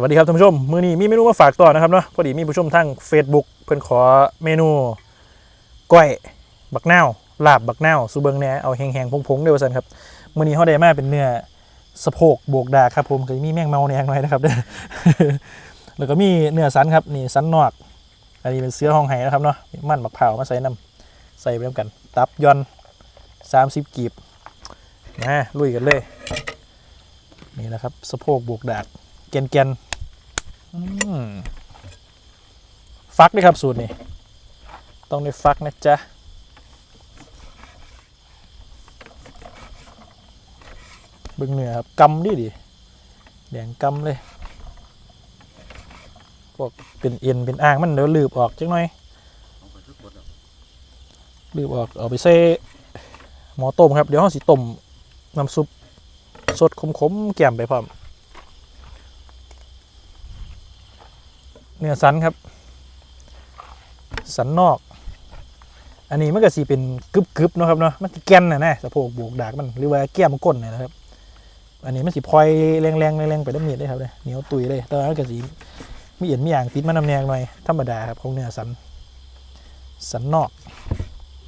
สวัสดีครับท่านผู้ชม มื้อนี้มีเมนูมาฝากต่อนะครับเนาะพอดีมีผู้ชมทาง Facebook เพิ่นขอเมนูก้อยบักนาวลาบบักนาวสูเบิงแหน่เอาแห้งๆพงๆเด้อว่าซั่นครับมื้อนี้เฮาได้มาเป็นเนื้อสะโพกโบกดาครับผมก็มีแมงเมาแหนงหน่อยนะครับเด้อแล้วก็มีเนื้อสันครับนี่สันนอก อันนี้เป็นเสื้อห้องไห้นะครับเนาะมันบักเผาวมาใส่น้ำใส่ไปน้ำกัน ตับย่อน30กีบนะลุยกันเลยนี่นะครับสะโพกโบกดากแกนแกนๆ ฟักด้วยครับสูตรนี้ต้องได้ฟักนะจ๊ะบิ่งเหนือครับกำดิดิแดงกำเลยพวกเป็นเอ็นเป็นอ่างมันเดี๋ยวลืบออกจังหน่อยลืบออกเอาไปใส่หม้อต้มครับ เดี๋ยวเราสิต้มน้ำซุปสดขมๆแก้มไปพร้อม เนื้อสันครับ สันนอก อันนี้มันก็สีเป็นกึบๆเนาะครับเนาะมันแกนนะนะสะโพกโบกดากมันหรือว่าแก้มก้นน่ะครับ อันนี้มันสีพลอยแรงๆแรงๆไปด้านมีดเลยครับเลยเหนียวตุยเลยแต่ว่ามันก็สีมีเอ็นมีอย่างติดมันน้ำแนงหน่อยธรรมดาครับของเนื้อสันสันนอก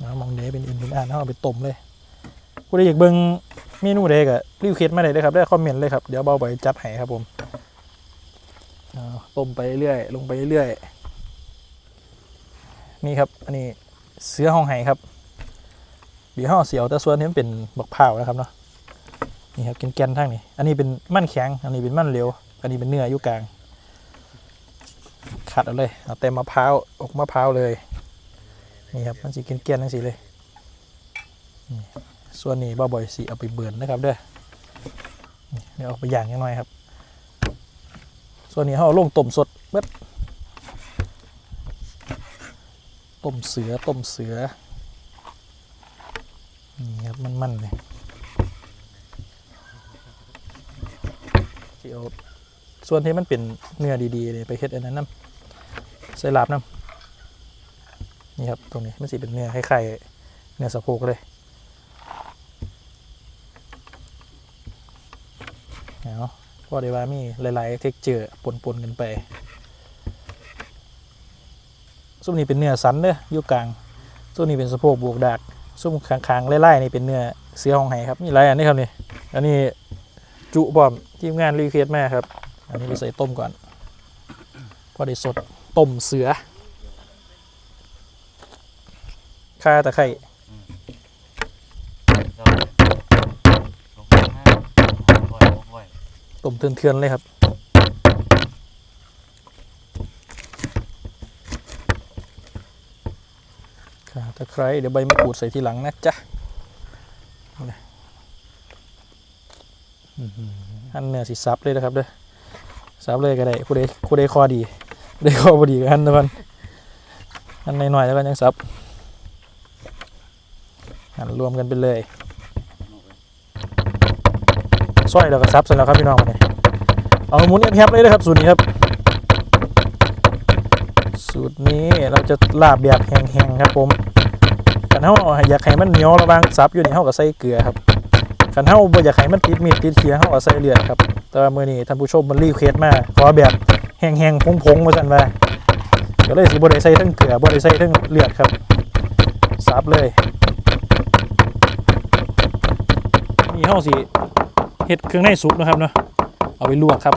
นะมองเดเป็นอ็นเป็นอ่านเอาไปต้มเลยผู้ใดอยากเบิ่งเมนูใดก็รีวิวเคสมาได้เลยครับได้คอมเมนต์เลยครับเดี๋ยวเบาบ่อยจัดให้ครับผม ต้มไปเรื่อยลงไปเรื่อยนี่ครับ อันนี้เสื้อห้องไห้ครับบีห้อเสียวแต่ส่วนนี้มันเป็นบักเผาวนะครับเนาะนี่ครับแกนๆทั้งนี้ อันนี้เป็นมันแข็ง อันนี้เป็นมันเหลวอันนี้เป็นเนื้ออยู่กลางขัดเอาเลยเอาเต็มมะพร้าวอกมะพร้าวเลยนี่ครับมันสีแกนๆทั้งสีเลยส่วนนี้บ้าบ่อยสีเอาไปเบือนนะครับเด้อเดี๋ยวเอาไปย่างยังหน่อยครับ ส่วนนี้เขาเอาลงต้มสดเบ็ดต้มเสือต้มเสือนี่ครับมันๆเลยที่เอส่วนที่มันเป็นเนื้อดีๆเลยไปเฮ็ดอันนั้นน้ำใส่ลาบน้ำนี่ครับตรงนี้มันสิเป็นเนื้อคล้ายๆเนื้อสะโพกเลย เอาก็ได้ว่ามีหลายๆเท็กเจอร์ปนๆกันไปซุ้มนี้เป็นเนื้อสันเด้ออยู่กลางซุ้มนี้เป็นสะโพกบวกดากซุ้มคางๆไล่ๆนี่เป็นเนื้อเสือของไห้ครับมีหลายอันนี้ครับนี่อันนี้จุบอมทีมงานรีเควสแม่ครับ อันนี้ไปใส่ต้มก่อนพอได้สดต้มเสือข่าตะไคร มเทือนๆเลยครับข่าตะไคร้เดี๋ยวใบมะกรูดใส่ทีหลังนะจ๊ะอันเนื้อสิซับเลยนะครับเด้อซับเลยก็ได้ผู้ใดผู้ใดคอดีผู้ใดคอบดีก็หั่นทุกคนหั่นหน่อยๆแล้วก็ยังซับหั่นรวมกันไปเลย ซอยแล้วก็ซับเสร็จแล้วครับพี่น้องมาเนี่ยเอาหมุนแคบๆเลยนะครับสูตรนี้ครับ สูตรนี้เราจะลาบแบบแห้งๆครับผมขันเท้าอยากให้มันเหนียวระบางซับอยู่ในเท้ากับใส่เกลือครับขันเท้าบ่อยากให้มันติดมีดติดเขียงเท้ากับใส่เลือดครับแต่ว่ามื่อนี้ท่านผู้ชมมันรีเควสมาขอแบบแห้งๆพงๆมาสั่นมาก็เลยสิบ่ได้ใส่ทั้งเกลือบ่ได้ใส่ทั้งเลือดครับซับเลยนี่เท้าสิ เฮ็ดเครื่องในสุกนะครับเนาะเอาไปลวกครับ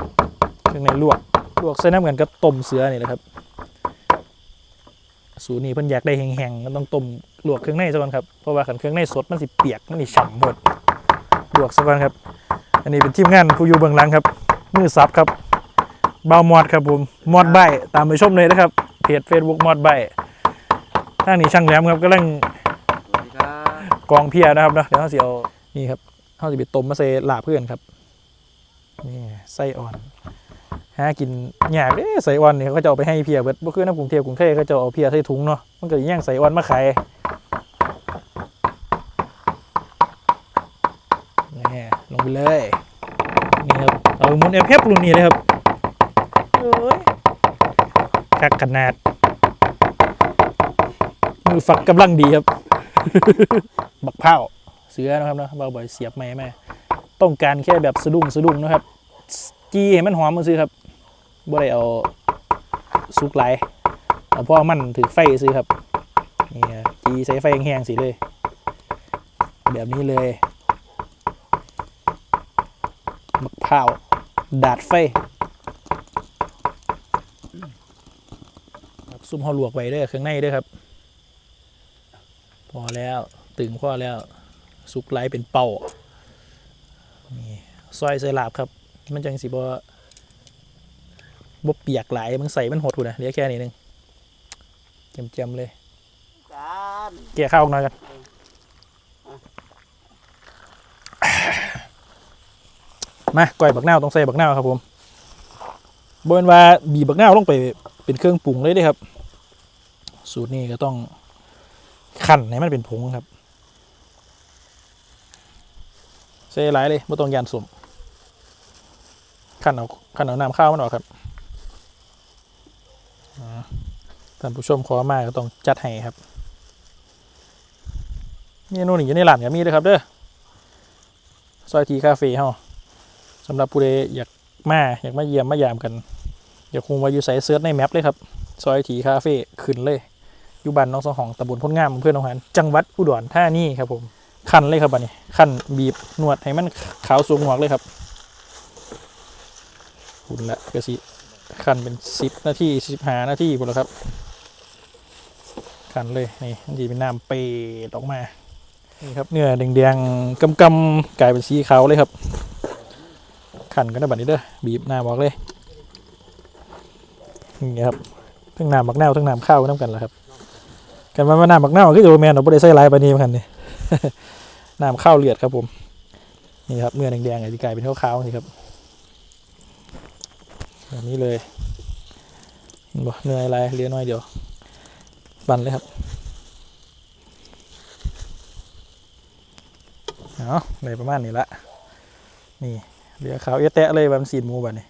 เครื่องในลวกลวกใส่น้ำกันกับต้มเสือนี่แหละครับ สูตรนี้เพิ่นอยากได้แห้งๆก็ต้องต้มลวกเครื่องในซะก่อนครับเพราะว่าขันเครื่องในสดมันสิเปียกมันสิฉ่ำหมดลวกซะก่อนครับ อันนี้เป็นทีมงานผู้อยู่เบื้องหลังครับมือซับครับเบามอดครับผมมอดใบตามไปชมเลยนะครับเพจ Facebook มอดใบทางนี้ช่างแหลมครับกำลังสวัสดีครับกองเพียนะครับเนาะเดี๋ยวเราสิเอานี่ครับ เขาจะไปต้มมาใส่ลาบเพื่อนครับนี่ไส้อ่อนหากินหยากเด้ใส่อ่อนเนี่ยเขาจะเอาไปให้เพียเบิดบ่คือน้ำกรุงเทพกรุงเทพเขาจะเอาเพียใส่ถุงเนาะมันก็ย่างใส่อ่อนมาขายนี่ลงไปเลยนี่ครับเอามุนเอฟเอฟรุ่นนี้เลยครับโอ้ยกักขนาดมือฝักกำลังดีครับ บักเผา เสือนะครับนะเบาบ่อยเสียบไม้แม่ต้องการแค่แบบสะดุ้งสะดุ้งนะครับ จีให้มันหอมมือซื้อครับบ่ได้เอาสุกไหลเอาพ่อมันถือไฟซื้อครับนี่จีใส่ไฟแห้งๆสิเลย แบบนี้เลยมะพร้าวดาดไฟซุ่มห่อลวกไว้ด้อเครื่องในด้อครับ พอแล้วตึงพอแล้ว สุกไหลเป็นเป่านี่ซอยใส่ลาบครับ มันจังสิบ่บ่เปียกไหลมันใส่มันหดหุ่นะเหลือแค่นี้นึงเจียมๆเลยเกี่ยข้าวออกหน่อยกันมาก้อยบักนาวต้องใส่บักนาวครับผมบนว่าบีบบักนาวลงไปเป็นเครื่องปรุงเลยด้ครับ สูตรนี้ก็ต้องคั่นให้มันเป็นผงครับ ใส่หลายเลยไม่ต้องยานสมคั่นเอาคั่นเอาน้ำข้าวมันออกครับอ่าท่านผู้ชมขอมาก็ต้องจัดให้ครับเมนูนี้อยู่ในร้านก็มีเด้วยครับเด้อซอยทีคาเฟ่เฮาสำหรับผู้ใดอยากมาอยากมาเยี่ยมมายามกันอยากคงว่าอยู่ใส่เซิร์ชในแมปเลยครับซอยทีคาเฟ่ขึ้นเลยอยู่บ้านน้องสองของตำบลพ้นงามอำเพื่อนน้องหันจังหวัดอุดรธานีครับผม ขั้นเลยครับบัดนี้ขั้นบีบนวดให้มันขาวสูงหวกเลยครับหุ่นละก็สิขั้นเป็นสิบนาทีสิบห้านาทีพุ่นละครับขั้นเลยนี่มันจะเป็นน้ำเปรดออกมานี่ครับเนื้อแดงๆกำกำๆกลายเป็นสีขาวเลยครับขันกันได้แบบนี้เด้อบีบหน้าบอกเลยนี่ครับทั้งน้ำบักนาวทั้งน้ำข้าวน้ำกันแหละครับกันมาว่าน้ำบักนาวคือโดแมนเราไม่ได้ใส่ลายปานนี้เหมือนกันนี่ น้ำข้าวเลือดครับผม นี่ครับเนื้อแดงๆไอ้ที่กลายเป็นขาวๆนี่ครับแบบนี้เลยเห็นบ่เนื้ออะไรเหลือน้อยเดียว บันเลยครับเอาเลยประมาณนี้ละนี่เหลือขาวเอะแตะเลยแบบสีมูแบบนี้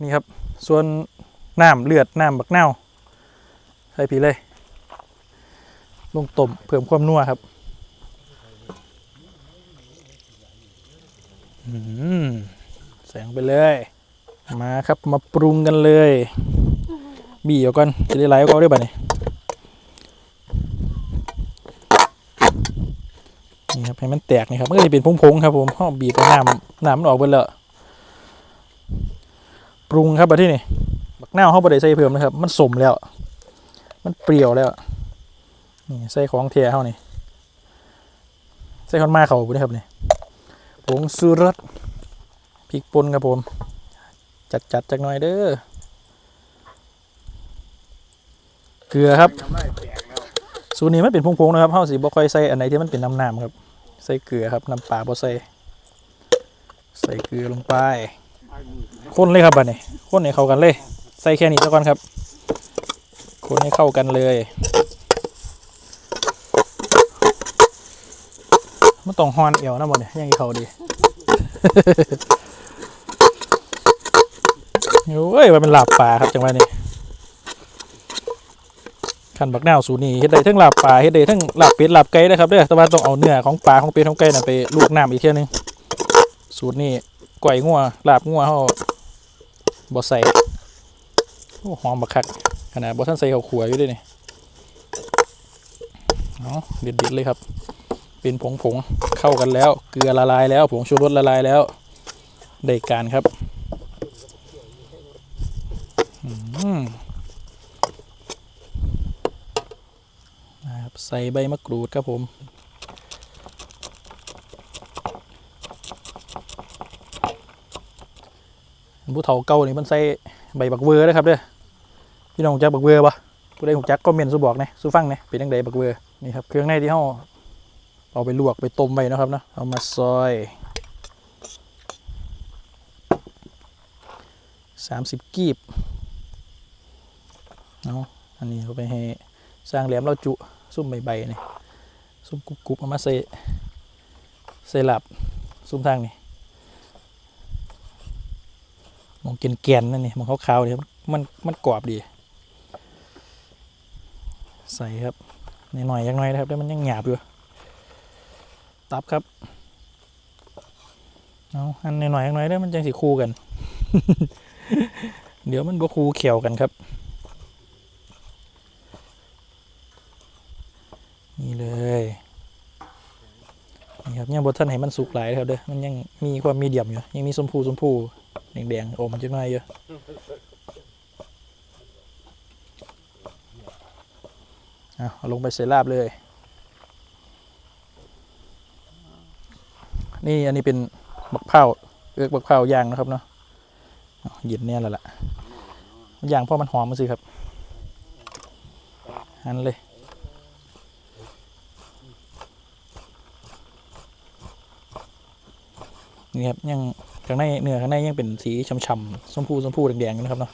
นี่ครับ ส่วนน้ำเลือดน้ำบักเน่าวใส่ผีเลย ลงต้มเพิ่มความนัวครับอืม แสงไปเลย มาครับมาปรุงกันเลย บีเอาก่อนจะได้ไหลก็ได้บ่เนี่ยนี่ครับให้มันแตกนี่ครับมันก็จะเป็นพงๆครับผมห้อบีบเอาน้ำน้ำมันออกไปแล้วปรุงครับมาที่นี่บักหน้าเขาบ่ได้ใส่เพิ่มนะครับ มันสมแล้ว มันเปรี้ยวแล้วนี่ใส่ของเทียเขานี่ใส่ข้าวมาเขาบุ้ครับนี่ ผงซูรสพริกป่นครับผม จัดจัดๆจักหน่อยเด้อเกลือครับ สูตรนี้มันเป็นพงๆนะครับเฮาสิบ่ค่อยใส่อันไหนที่มันเป็นน้ำๆครับ ใส่เกลือครับน้ำปลาบ่ใส่ใส่เกลือลงไปคนเลยครับบัดนี้คนให้เข้ากันเลย ใส่แค่นี้ซะก่อนครับ คนให้เข้ากันเลย มันต้องฮอนเอวนะบ่เนี่ยยังอีเขาดีโอ้ยมันเป็นหลาบปลาครับจังหวะนี้ขันบักนาวสูตรนี้เฮ็ดได้ทั้งหลาบปลาเฮ็ดได้ทั้งหลาบเป็ดหลาบไก่นะครับเด้อแต่ว่าต้องเอาเนื้อของปลาของเป็ดของไก่น่ะไปลวกน้ำอีกเที่ยนึงสูตรนี้ก๋วยงัวหลาบงัวเฮาบ่ใส่โอ้หอมบักคักขนาดบ่ทันใส่ข้าวขัวอยู่ด้วยนี่เอาะเด็ดๆเลยครับ เป็นผงผงเข้ากันแล้ว เกลือละลายแล้วผงชูรสละลายแล้วได้การครับอืมนะครับใส่ใบมะกรูดครับผมผู้เฒ่าเก่านี่มันใส่ใบบักเวอร์นะครับเด้อพี่น้องจักบักเวอร์ปะผู้ใดหูจักก็เมนสู้บอกนะสู้ฟังนะเป็นยังไงบักเวอร์นี่ครับเครื่องในที่เขา เอาไปลวกไปต้มไว้นะครับนะเอามาซอยสามสิบกีบเอาอันนี้เอาไปให้สร้างแหลมเราจุซุ่มใบๆนี่ซุ่มกรุบๆเอามาใส่ใส่หลับซุ่มทางนี่มองเกลียนๆนั่นนี่มองขาวๆนี่มันมันกรอบดี ใส่ครับนิดหน่อยๆยังหน่อยนะครับเดี๋ยวมันยังหยาบอยู่ ตับครับ เอาอันนิดหน่อยยังหน่อยเดี๋ยวมันจังสิคู่กัน เดี๋ยวมันบคูเขียวกันครับ นี่เลยนี่ครับยังบดท่านให้มันสุกหลายครับเด้อมันยังมีความมีเดียมอยู่ ยังมีชมพูชมพูแดงๆอมจักหน่อยอยู่เอาเอาลงไปใส่ลาบเลย นี่อันนี้เป็นบักเผาวเอือกบักเผาวย่างนะครับเนาะเย็นเนี่ยแหล้วล่ะย่างเพราะมันหอมมาสิครับหันเลยนี่ครับยังข้างในเนื้อข้างในยังเป็นสีช่ำๆชมพูชมพูแดงๆอยู่นะครับเนาะ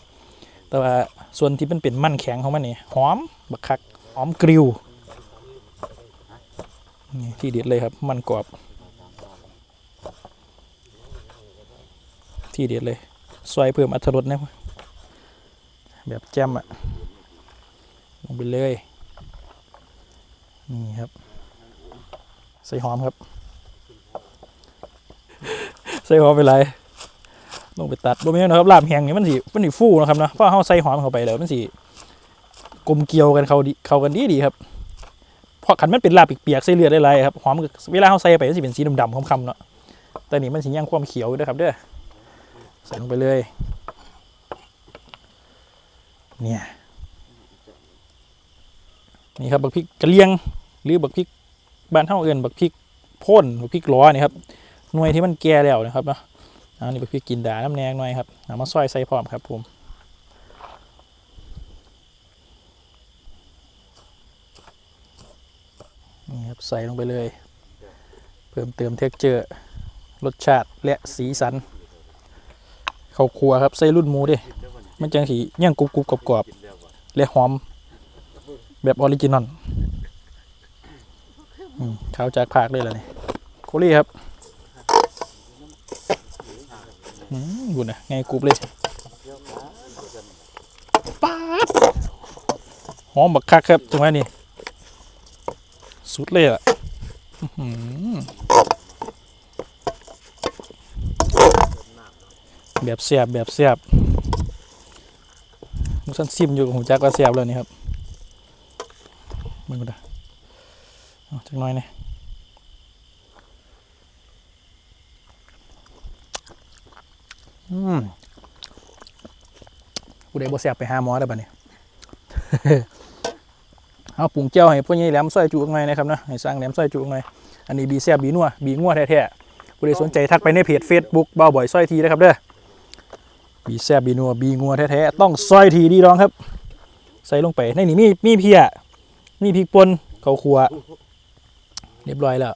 แต่ว่าส่วนที่เป็นเป็นมันแข็งของมันนี่หอมบักคักหอมกริวนี่ที่เด็ดเลยครับมันกรอบ ที่เด็ดเลยซอยเพิ่มอรรถรสนะแบบแจ่มอะลงไปเลย นี่ครับ ใส่หอมครับ ใส่หอมไปไรลงไปตัดบ่แม่นนะครับลาบแห้งนี่มันสิมันสิฟูนะครับเนาะเพราะเฮาใส่หอมเข้าไปแล้วมันสิกลมเกลียวกันเข้าดีเข้ากันดีดีครับเพราะขันมันเป็นลาบเปียกๆใส่เลือดได้ไรครับหอมเวลาเฮาใส่ไปมันสิเป็นสีดำๆคำๆเนาะแต่นี่มันสิยังความเขียวอยู่ด้วยครับเด้อ ใส่ลงไปเลย เนี่ย นี่ครับบักพริกกระเลียง หรือบักพริกบ้านเฮาเอิ้นบักพริกพ่นบักพริกล้อนี่ครับหน่วยที่มันแก่แล้วนะครับเนาะอันนี้เป็นพริกกินดาน้ำแนงหน่อยครับเอามาซอยใส่พร้อมครับผมนี่ครับใส่ลงไปเลย เพิ่มเติมเท็กเจอร์ รสชาติและสีสัน ข้าวคั่วครับใส่รุ่นหมูดิมันจังสีย่างกรุบกรุบกรอบๆและหอม แบบออริจินอลข้าวจากภาคเลยล่ะนี่โคลี่ครับอืมบุญนะไงกรุบเลยป๊าดหอมบักคักครับตรงนี้นี่สุดเลยอะอื้อหือ แบบเสียบแบบเสียบมุสันซิมอยู่กับหูจักว่าเสียบเลยนี่ครับมึงกูดะเอาจักหน้อยนี่อืมกูได้บ่แซ่บไปหาหมอได้วบัดนี้เอาปรุงเจียวให้พวกนี้แหลมซอยจุกหน่อยนะครับนะให้สร้างแหลมซอยจุกหน่อยอันนี้บีแซ่บบีนัวบีงัวแท้ๆกูได้สนใจทักไปในเพจ Facebook เบาบ่อยซอยทีนะครับเด้อ บีแซบบีนัวบีงัวแท้ๆต้องซอยทีดีรองครับ ใส่ลงไปในนี้มีมีเพียมีพริกป่นข้าวคั่วเรียบร้อยแล้ว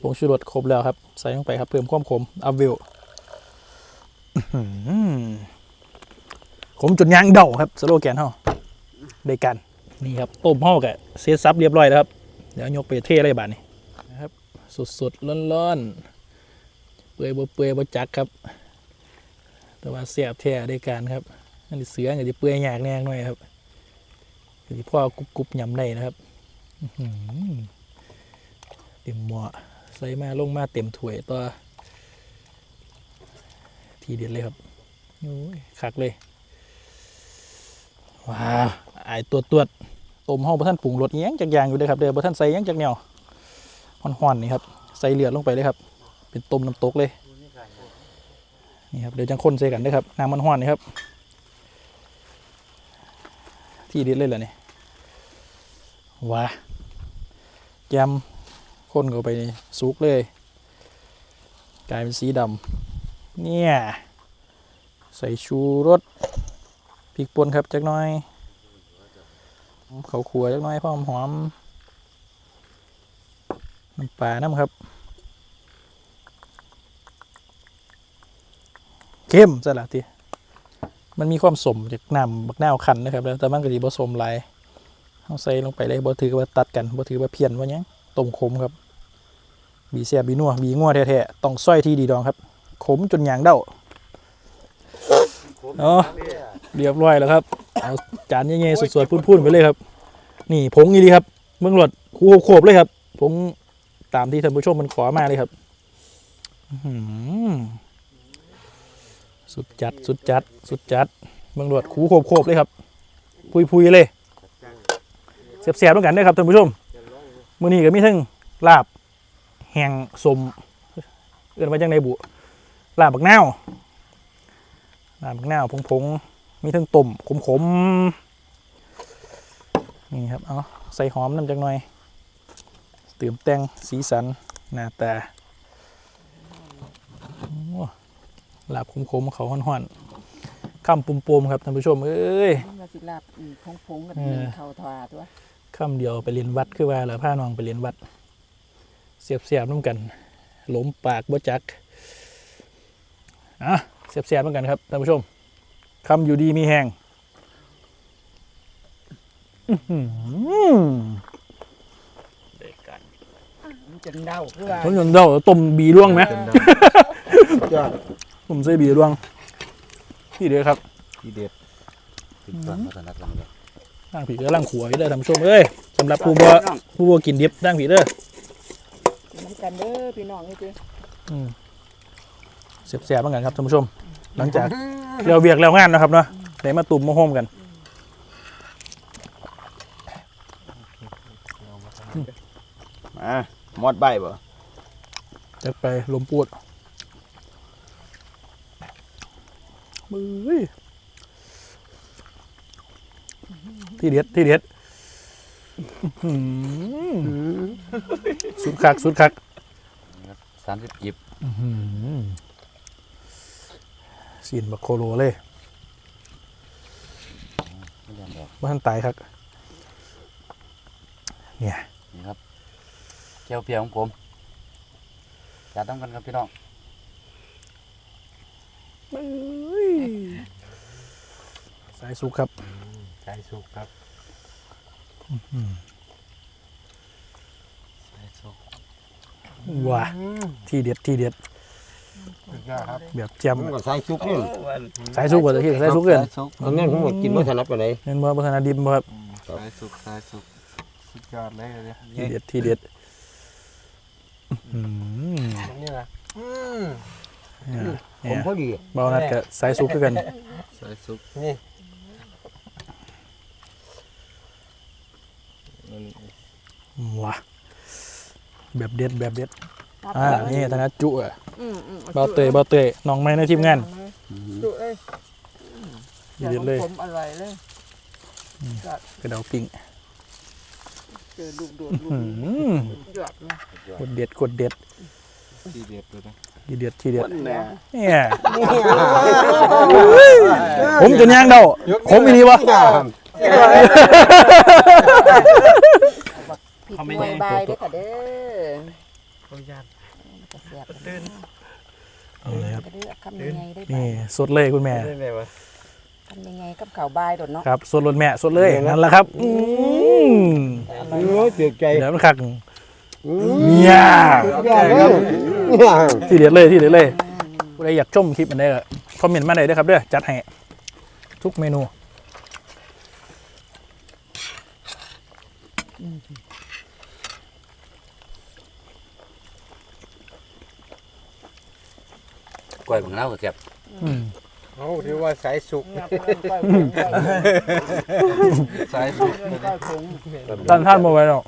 ผงชูรสครบแล้วครับ ใส่ลงไปครับเพิ่มความขมอัพวลอืมจุดยางเดาครับสโลแกนเฮาได้กันนี่ครับต้มเฮากับเซตซับเรียบร้อยแล้วครับเดี๋ยวยกไปเทอะไรบ้าดนี้นะครับสดๆร้อนๆเปื่อยบ่เปื่อยบ่จักครับ แต่ว่าเสียบแท้ได้การครับอันนี้เสือก็จะเปื่อยหยากแน่หน่อยครับก็สิพ่อกรุบๆยำได้นะครับเต็มหม้อใส่มาลงมาเต็มถ้วยต่อทีเด็ดเลยครับโอ้ยคักเลยว้าวไอตัวตวดต้มห้องบะท่านปรุงรสอิหยังจากอย่างอยู่เลยครับเดี๋ยวบะท่านใส่อิหยังจากแนวห่อนๆนี่ครับใส่เลือดลงไปเลยครับ เป็นต้มน้ำตกเลย นี่ครับเดี๋ยวจังคนใส่กันด้วยครับน้ำมันห่อนนี่ครับ ที่ด็ดเลยเหรอเนี่ยว้ายำคนเข้าไปนี่สุกเลย กลายเป็นสีดำเนี่ยใส่ชูรสพริกป่นครับจักน่อย เขาขัวจักน่อยพร้อมหอมน้ำปลาน้ำครับ เข้มซะละทีมันมีความสมจากน้ำบักนาวคันนะครับแล้วแต่มันก็ดีผสมหลายเอาใส่ลงไปเลยบ่ถือว่าตัดกันบ่ถือว่าเพี้ยนว่าหยังต้มขมครับ บีเสียบบีนัวบีงัวแท้ๆต้องส้อยที่ดีดองครับ ขมจนยางเด้าอ๋อเรียบร้อยแล้วครับเอาจานเงี้ยๆสวยๆพุ่นๆไปเลยครับ นี่ผงอีดีครับเมืองหลวดคูโขบๆเลยครับผงตามที่ท่านผู้ชมมันขอมาเลยครับ อื้อหือ สุดจัดสุดจัดสุดจัดเบิ่งรวดคูโคบๆเลยครับ พุยๆเลยเสียบๆด้วยกันด้อครับท่านผู้ชมมือนี้ก็มีทั้งลาบแห้งสมเอื้อนว่าจังไดบุลาบบักนาวลาบบักนาวผงๆมีทั้งต้มขมๆนี่ครับเอาใส่หอมน้ำจักหน่อยเติมแต่งสีสันหน้าตาโอ้ ลาบขมๆเขาห้อนๆคำปุ่มๆครับท่านผู้ชม เอ้ยมาสิลาบอืมพงๆกันเออเขาทวาตัวคำเดียวไปเรียนวัดคือว่าแล้วพาน้องไปเรียนวัด เสียบเสียบๆน้ำกัน หลมปากบ่จักอะเสียบเสียบๆน้ำกันครับท่านผู้ชมคำอยู่ดีมีแหงอื้อหือมันจนเดาคือว่าต้นยนต์เดาต้มบีร่วงไหม ยอดต้มใส่บีร่วงพี่เด้อครับทีเด็ดติดฟันมาถนัดหลังเลยร่างผีก็ร่างขัวอยู่เด้อท่านผู้ชมเอ้ยสำหรับผู้บ่ผู้บ่กินดิบร่างผีเด้อกินน้ำกันเด้อพี่น้องนี่จิอืมเสียบเสียบๆเหมือนกันครับท่านผู้ชม หลังจากเราเวียกแล้วงานนะครับเนาะได้มาตุ่มมาโฮมกันมามอดใบบ่จัดไปลมปูด มือที่เด็ดที่เด็ดอื้อหือสุดคักสุดคักสามสิบกิบอื้อหือสีนบักโคโลเลยไม่ยอมบอกว่าท่านตายครับ เนี่ยนี่ครับเกี๊ยวเปียของผมจัดต้องกันครับพี่น้อง สายสุกครับใส่สุกครับใส่สุกว้าที่เด็ดที่เด็ดครับแบบแจ่มผมก็ใส่ซุปนี่สายสุกกว่าตะกี้สายสุกเกินสุกตอนนั้นผมก็กินไม่ถนัดไปไหนใดเน้นบ่พัฒนาดิบบ่ครับใส่สุกใส่สุกสุดยอดเลยเลยที่เด็ดที่เด็ดอืมนี่นะเนี่ยผเนี่มยพอดีเบานัดกับสายสุกคือกันใส่สุก ว้าแบบเด็ดแบบเด็ดอ่านี่ธนัดจุอะอืมอืมเบาเตยเบาเตยน้องไม้ในทีมงานจุเอ้ยที่เด็ดเลยผมอร่อยเลยกระเดาปิ้งเจอลูกโดดลูกอืมหยอดนะกดเด็ดกดเด็ดทีเด็ดเลยนะที่เด็ดที่เด็ดแน่เนี่ยผมจนย่างเดาผมอีนี่วะ ผิดมวยบายเด้อค่ะเด้อขออนุญาตกระเสียบเอาเลยครับกระเด้อคำยังไงได้นี่บายสดเลยคุณแม่ ได้ไหมวะคำยังไงกับข่าวบายโดดเนาะครับสดรถแม่สดเลยนั่นแหละครับอืมโอ้ยเสียใจเดี๋ยวมันคักอืมเนี่ยยอดเลยที่เด็ดเลยที่เด็ดเลยผู้ใดอยากชมคลิปมันได้ก็คอมเมนต์มาได้เด้อครับเด้อจัดให้ทุกเมนู กล้วยของเราเสียบอืมเอาถือว่าสายสุกเนี่ยเพิ่นก้อยผงก้อยสายสุกเพิ่นก้อยผงท่านท่านมาไว้หรอก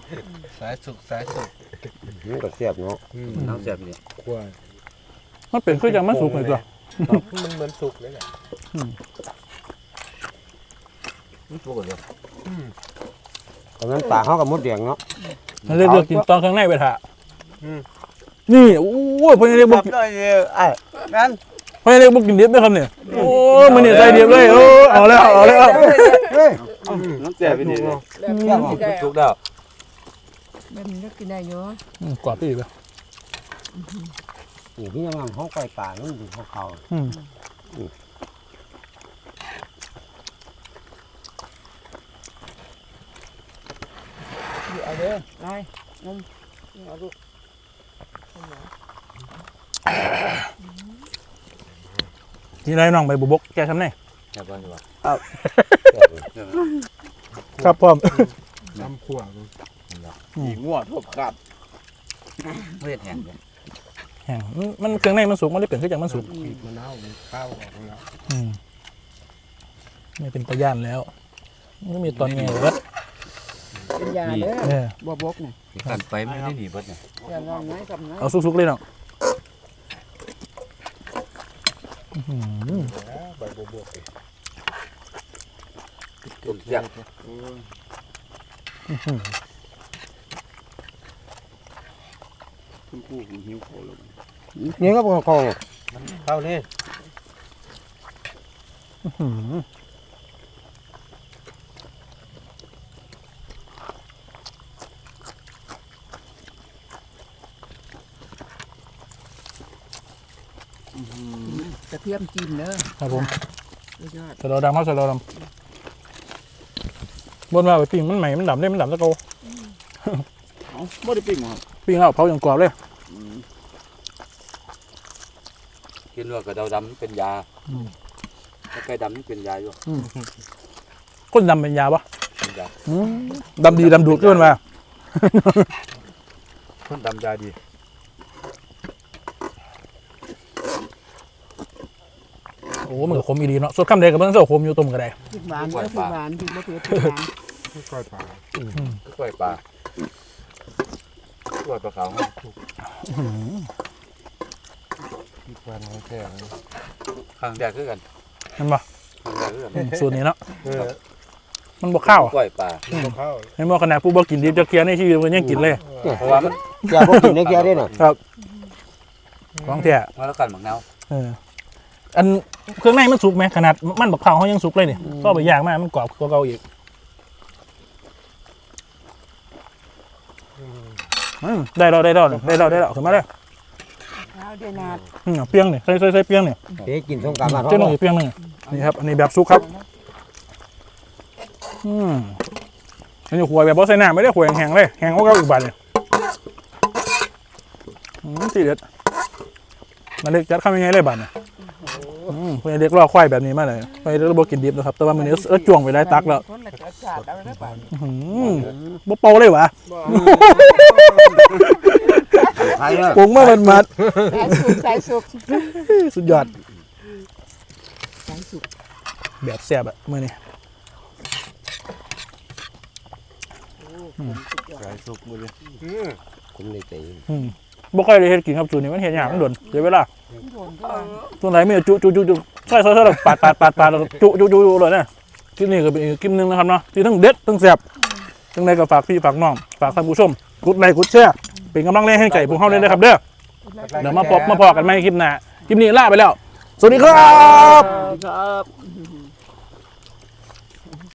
สายสุกสายสุกมันก็เสียบเนาะน้ำเสียบนี่มันเป็นคือจังมันสุกเลยตัวมันเหมือนสุกเลยแหละสุกเลยตอนนั้นปลาเขากับมดแดงเนาะมันเลยเลือกกินตอนข้างในไปถ่า นี่โอ้ยพอยังเรียกบุกได้เลยไอ้นั่นพอยังเรียกบุกกินเดียบด้วยครับเนี่ยโอ้ยมันเนี่ยใส่เดียบเลยโอ้เอาแล้วเอาแล้วเฮ้ยน้ำเสียบไปนี่แบบนี้กินได้สุกแล้วแบบนี้ก็กินได้อยู่อืมกรอบพี่ไปนี่ที่ยังงห้องไก่ป่านั่นดูเขาเขาอืมอยู่เอาเด้อน้อยนมเอาลูก ที่ไรน้องไปบุบกแกทำไงแค่บ้านดีกว่าครับพร้อมน้ำขั่วอีงวดพวกครับเลือดแห้งเลยแห้งมันมันเครื่องในมันสุกมันเลยเป็นคือจังมันสุกมะนาวข้าวออกแล้วอืมไม่เป็นตะย่านแล้วไม่มีตอนไงเวัดเป็นยาเด้อเออบ่บกนี่กันไปไม่ได้หนีเบิดเนี่ยอย่าลองไหนกับไหนเอาสุกๆเลยเนาะอื้อหือใบบัวบวกเลยตุ่มเสียงอื้อหือคุณครูผมหิวโคลงนี่ก็เป็นของเข้านี่อื้อหือก ทียมจีนเด้อครับผมสุดยอดใส่เราดำครับใส่เราดำบนว่าไปปิ้งมันใหม่มันดำได้มันดำตะโกเอ้าบ่ได้ปิ้งเหรอปิ้งแล้วเผาอย่างกรอบเลยกินว่ากับดาวดำเป็นยาอืมถ้าไก่ดำนี่เป็นยาอยู่ก้นดำเป็นยาปะเป็นยาอืมดำดีดำดูดขึ้นมาคนดำยาดี โอ้มันก็ขมอีดีเนาะสดคำเดียวกับเบิ้งเส้าขมอยู่ตุ่มก็ได้พริกหวานเด้อพริกหวานพริกมะเขือพริกหวานก้อยปลาก็กล้วยปลากล้วยปลาขาวที่ปลาน้องแท้ข้างแดกคือกันเห็นปะข้างแดกคือกันอืมสูตรนี้เนาะเออมันบ่ข้าวอะกล้วยปลาเข้าเห็นบ่ขนาดผู้บ่กินดิบจะเคลียร์ในชีวิตมันยังกินเลยเพราะว่ามันอย่าพวกกินได้แก่ได้น่ะของแท้มาแล้วกันหมักเนาเอออัน เครื่องในมันสุกไหมขนาดมันบักเผาวเขายังสุกเลยนี่ก็ไปย่างมามันกรอบกว่าเก่าอีกอืมได้แล้วได้แล้วได้แล้วได้แล้วขึ้นมาเลยข้าวเดยวนาดอืมเปียงนี่ใส่ใส่ใส่เปียงนี่เด็กกินสงกรารมาเจ้าหน่อยเปียงหนึงนี่ครับอันนี้แบบสุกครับอืมอันนี้หัวแบบบ่ใส่น้ำไม่ได้หัวแห้งๆเลยแห้งกว่าเก่าอีกบาทเนี่ยอืมสีเด็ดนั่นเล็กจัดข้ามยังไงเลยบาทเนี่ย อืมเพื่อนเด็กรอควายแบบนี้มาเลยเพื่อนเด็กระบบกินดิบนะครับ แต่ว่ามันนี้เออจ่วงไปได้ตักแล้วคนละจัดจัดเอาได้ป่ะอื้อหือบ่เป่าเลยวะบ่ใครเนาะปรุงมามันมัดสายสุกสายสุกสุดยอดสายสุกแบบแซ่บอะมื้อนี้สายสุกมือเลยผมในใจอืม บ่ค่อยได้เฮ็ดกินครับสูตรนี้มันเฮ็ดยากมันโดนเดี๋ยวเวลาโดนก็ว่าตัวไหนมีแต่จุจุจุจุใช่ใช่ใช่ปาดปาดปาดปาดจุจุจุจุเลยนะคลิปนี้ก็เป็นอีกคลิปหนึงนะครับเนาะที่ทั้งเด็ดทั้งแซ่บทั้งในก็ฝากพี่ฝากน้องฝากท่านผู้ชมกดไลค์กดแชร์เป็นกำลังแรงให้ไก่พวกเฮาเลยนะครับเด้อเดี๋ยวมาพบมาพอกันใหม่คลิปหน้าคลิปนี้ลาไปแล้ว สวัสดีครับ ครับ